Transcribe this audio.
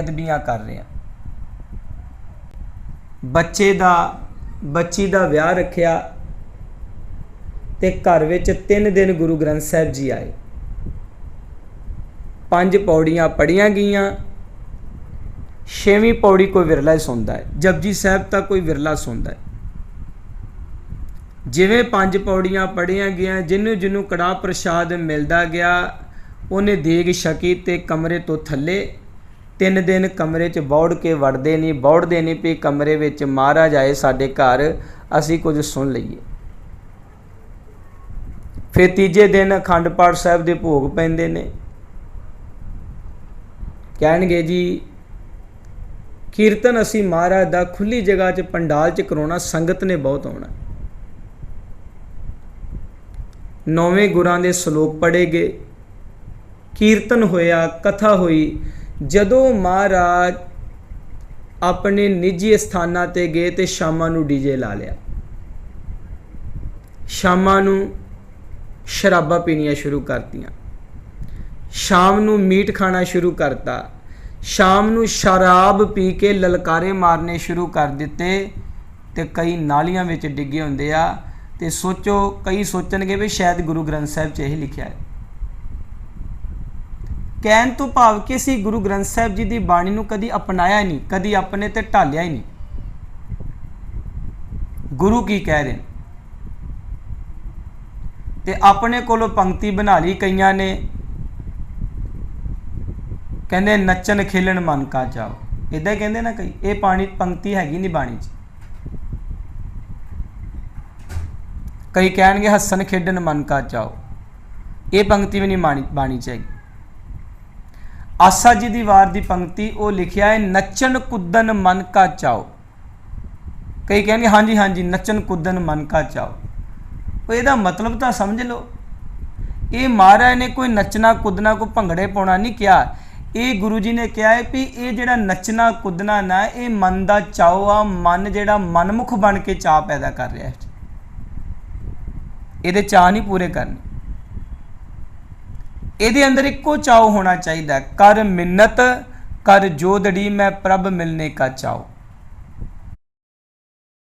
ਅਦਬੀਆਂ ਕਰ ਰਿਹਾ ਬੱਚੇ ਦਾ, ਬੱਚੀ ਦਾ ਵਿਆਹ ਰੱਖਿਆ ਤੇ ਘਰ ਵਿੱਚ 3 ਦਿਨ ਗੁਰੂ ਗ੍ਰੰਥ ਸਾਹਿਬ ਜੀ ਆਏ। ਪੰਜ ਪੌੜੀਆਂ ਪੜੀਆਂ ਗਈਆਂ। ਛੇਵੀਂ ਪੌੜੀ ਕੋਈ ਵਿਰਲਾ ਹੀ ਸੁਣਦਾ ਹੈ। ਜਪਜੀ ਸਾਹਿਬ ਤਾਂ ਕੋਈ ਵਿਰਲਾ ਸੁਣਦਾ ਹੈ। ਜਿਵੇਂ ਪੰਜ ਪੌੜੀਆਂ ਪੜੀਆਂ ਗਈਆਂ ਜਿਹਨੂੰ ਜਿਹਨੂੰ ਕੜਾ ਪ੍ਰਸ਼ਾਦ ਮਿਲਦਾ ਗਿਆ, ਉਹਨੇ ਦੇਗ ਛਕੀ ਤੇ ਕਮਰੇ ਤੋਂ ਥੱਲੇ ਤਿੰਨ ਦਿਨ ਕਮਰੇ 'ਚ ਬੌੜ ਕੇ ਵੜਦੇ ਨਹੀਂ ਬੌੜਦੇ ਨਹੀਂ ਵੀ ਕਮਰੇ ਵਿੱਚ ਮਹਾਰਾਜ ਆਏ ਸਾਡੇ ਘਰ, ਅਸੀਂ ਕੁਝ ਸੁਣ ਲਈਏ। ਫਿਰ ਤੀਜੇ ਦਿਨ ਅਖੰਡ ਪਾਠ ਸਾਹਿਬ ਦੇ ਭੋਗ ਪੈਂਦੇ ਨੇ। ਕਹਿਣਗੇ ਜੀ, ਕੀਰਤਨ ਅਸੀਂ ਮਹਾਰਾਜ ਦਾ ਖੁੱਲੀ ਜਗ੍ਹਾ 'ਚ ਪੰਡਾਲ 'ਚ ਕਰਾਉਣਾ, ਸੰਗਤ ਨੇ ਬਹੁਤ ਆਉਣਾ। ਨੌਵੇਂ ਗੁਰਾਂ ਦੇ ਸ਼ਲੋਕ ਪੜ੍ਹੇ ਗਏ। ਕੀਰਤਨ ਹੋਇਆ, ਕਥਾ ਹੋਈ ਜਦੋਂ ਮਹਾਰਾਜ ਆਪਣੇ ਨਿੱਜੀ ਸਥਾਨਾਂ ਤੇ ਗਏ ਤੇ ਸ਼ਾਮਾਂ ਨੂੰ ਡੀਜੇ ਲਾ ਲਿਆ। ਸ਼ਾਮਾਂ ਨੂੰ ਸ਼ਰਾਬਾਂ ਪੀਣੀਆਂ ਸ਼ੁਰੂ ਕਰਤੀਆਂ। ਸ਼ਾਮ ਨੂੰ ਮੀਟ ਖਾਣਾ ਸ਼ੁਰੂ ਕਰਤਾ। ਸ਼ਾਮ ਨੂੰ ਸ਼ਰਾਬ ਪੀ ਕੇ ਲਲਕਾਰੇ ਮਾਰਨੇ ਸ਼ੁਰੂ ਕਰ ਦਿੱਤੇ ਤੇ ਕਈ ਨਾਲੀਆਂ ਵਿੱਚ ਡਿੱਗੇ ਹੁੰਦੇ ਆ ਤੇ ਸੋਚੋ, ਕਈ ਸੋਚਣਗੇ ਵੀ ਸ਼ਾਇਦ ਗੁਰੂ ਗ੍ਰੰਥ ਸਾਹਿਬ 'ਚ ਇਹ ਲਿਖਿਆ ਹੈ। ਕਹਿਣ ਤੋਂ ਭਾਵ ਕਿ ਅਸੀਂ ਗੁਰੂ ਗ੍ਰੰਥ ਸਾਹਿਬ ਜੀ ਦੀ ਬਾਣੀ ਨੂੰ ਕਦੀ ਅਪਣਾਇਆ ਨਹੀਂ, ਕਦੀ ਆਪਣੇ ਤੇ ਢਾਲਿਆ ਹੀ ਨਹੀਂ। ਗੁਰੂ ਕੀ ਕਹਿ ਰਹੇ ਤੇ ਆਪਣੇ ਕੋਲੋਂ ਪੰਕਤੀ ਬਣਾ ਲਈ ਕਈਆਂ ਨੇ। ਕਹਿੰਦੇ, ਨੱਚਣ ਖੇਲਣ ਮਨ ਕਾ ਚਾਓ ਇਦਾਂ ਹੀ ਕਹਿੰਦੇ ਨਾ ਕਈ, ਇਹ ਪਾਣੀ, ਪੰਕਤੀ ਹੈਗੀ ਨਹੀਂ ਬਾਣੀ 'ਚ। ਕਈ ਕਹਿਣਗੇ, ਹੱਸਣ ਖੇਡਣ ਮਨ ਕਾ ਚਾਓ ਇਹ ਪੰਕਤੀ ਵੀ ਨਹੀਂ ਬਾਣੀ ਬਾਣੀ 'ਚ ਹੈਗੀ। ਆਸਾ ਜੀ ਦੀ ਵਾਰ ਦੀ ਪੰਕਤੀ ਉਹ ਲਿਖਿਆ ਹੈ, ਨੱਚਣ ਕੁੱਦਣ ਮਨ ਕਾ ਚਾਓ। ਕਈ ਕਹਿੰਦੇ ਹਾਂਜੀ ਹਾਂਜੀ, ਨੱਚਣ ਕੁੱਦਣ ਮਨ ਕਾ ਚਾਓ। ਉਹ ਇਹਦਾ ਮਤਲਬ ਤਾਂ ਸਮਝ ਲਓ। ਇਹ ਮਹਾਰਾਜ ਨੇ ਕੋਈ ਨੱਚਣਾ ਕੁੱਦਣਾ ਕੋਈ ਭੰਗੜੇ ਪਾਉਣਾ ਨਹੀਂ ਕਿਹਾ। ਇਹ ਗੁਰੂ ਜੀ ਨੇ ਕਿਹਾ ਹੈ ਵੀ ਇਹ ਜਿਹੜਾ ਨੱਚਣਾ ਕੁੱਦਣਾ ਨਾ, ਇਹ ਮਨ ਦਾ ਚਾਓ ਆ, ਮਨ ਜਿਹੜਾ ਮਨਮੁਖ ਬਣ ਕੇ ਚਾਹ ਪੈਦਾ ਕਰ ਰਿਹਾ ਹੈ। ਇਹਦੇ ਚਾਹ ਨਹੀਂ ਪੂਰੇ ਕਰਨੇ। ਇਹਦੇ ਅੰਦਰ ਇੱਕੋ ਚਾਓ ਹੋਣਾ ਚਾਹੀਦਾ ਕਰ ਮਿੰਨਤ, ਕਰ ਜੋਦੜੀ ਮੈਂ ਪ੍ਰਭ ਮਿਲਨੇ ਕਾ ਚਾਓ।